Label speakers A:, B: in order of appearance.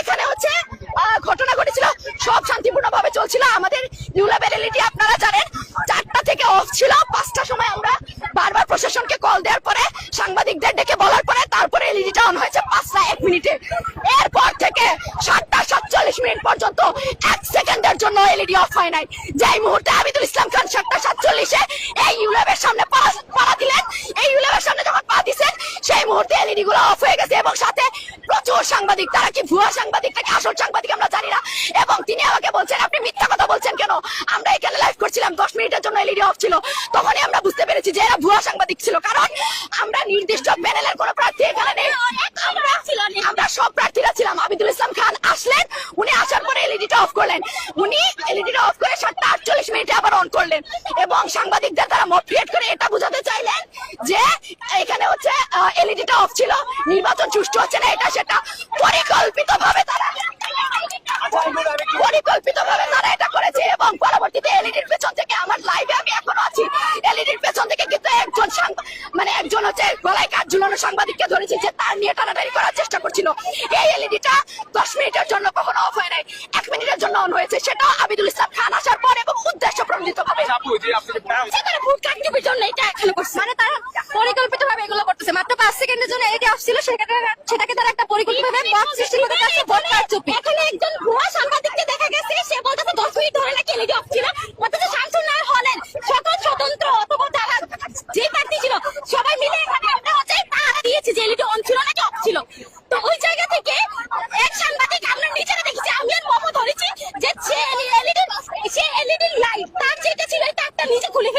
A: এখানে হচ্ছে ঘটনা ঘটেছিল। সব শান্তিপূর্ণ ভাবে চলছিল। আমাদের ইউলাবেলিটি আপনারা জানেন, চারটা থেকে অফ ছিল। পাঁচটার সময় আমরা বারবার প্রশাসনকে কল দেওয়ার পরে, সাংবাদিকদের ডেকে বলার পরে, তারপরে এলইডিটা অন হয়েছে পাঁচটা এক মিনিটে। এরপর থেকে সাতটা সাতচল্লিশ মিনিট পর্যন্ত এক সেকেন্ডের জন্য এলইডি অফ হয় নাই। যেই মুহূর্তে আবিদুল ইসলাম খান সাতটা সাতচল্লিশে এই ইউলেবের সামনে পাড়া দিলেন, এই ইউলেবের সামনে যখন পা দিছেন, সেই মুহূর্তে এলইডি গুলো অফ হয়ে গেছে এবং সাথে সাংবাদিক, তারা কি ভুয়া সাংবাদিক নাকি আসল সাংবাদিক আমরা জানি না। এবং তিনি আমাকে বলছেন, আপনি মিথ্যা কথা বলছেন কেন? আমরা এখানে লাইভ করছিলাম, দশ মিনিটের জন্য এলইডি অফ ছিল। তখনই আমরা বুঝতে পেরেছি যে এরা ভুয়া সাংবাদিক ছিল, কারণ আমরা নির্দিষ্ট প্যানেলের কোনো প্রার্থী এখানে নেই।
B: আমরা
A: সব প্রার্থীরা ছিলাম, আবিদুল ইসলাম খান আসলেন, উনি আসার পরে এলইডিটা অফ করলেন। উনি এলইডিটা অফ করে সাতটা আটচল্লিশ মিনিটে আবার অন করলেন। এবং সাংবাদিকদের তারা মত করে এটা বোঝাতে চাইলেন এলইডিটা অফ ছিল। নির্বাচন সুষ্ঠু হচ্ছে না এটা সেটা পরিকল্পিত ভাবে তারা পরিকল্পিত ভাবে তারা এটা করেছে এবং পরবর্তীতে এলইডির পেছন থেকে আমার লাইভে আমি এখনও আছি। এলইডির পেছন থেকে কিন্তু একজন মানে একজন হচ্ছে গলায় কাঠ ঝুলানো সাংবাদিককে ধরেছে যে তার নিয়ে টানাটানি করার চেষ্টা করছিল। এই এলইডিটা দশ মিনিটের জন্য কখনো অফ হয় নাই এক মিনিটের জন্য অন হয়েছে। সেটা আবিদুল ইসলাম খান আসার পর এবং উদ্দেশ্য প্রণোদিত ভাবে
B: সেখানে ভোট জন্য এটা এখানে করছে।
C: মানে তারা পরিকল্পিত সেকেন্ডের জন্য এটি আসছিল সেটাকে সেটাকে তারা একটা পরিকল্পিতভাবে বাক সৃষ্টি করে কাছে ভোট কারচুপি
B: এখানে একজন ভুয়া সাংবাদিককে দেখা গেছে সে বলতেছে 10 মিনিট ধরে নাকি এলইডি অফ অথচ শামসুল নাহার হলেন সকল স্বতন্ত্র অথবা যারা যে প্রার্থী ছিল সবাই মিলে এখানে আমরা হচ্ছে তারা দিয়েছি যে এলইডি অন ছিল নাকি অফ ছিল। তো ওই জায়গা থেকে এক সাংবাদিক আমরা নিজেরা দেখেছি আমি আর মমো ধরেছি যে সে এলইডি সে এলইডি লাইট তার যেটা ছিল তারটা নিজে খুলে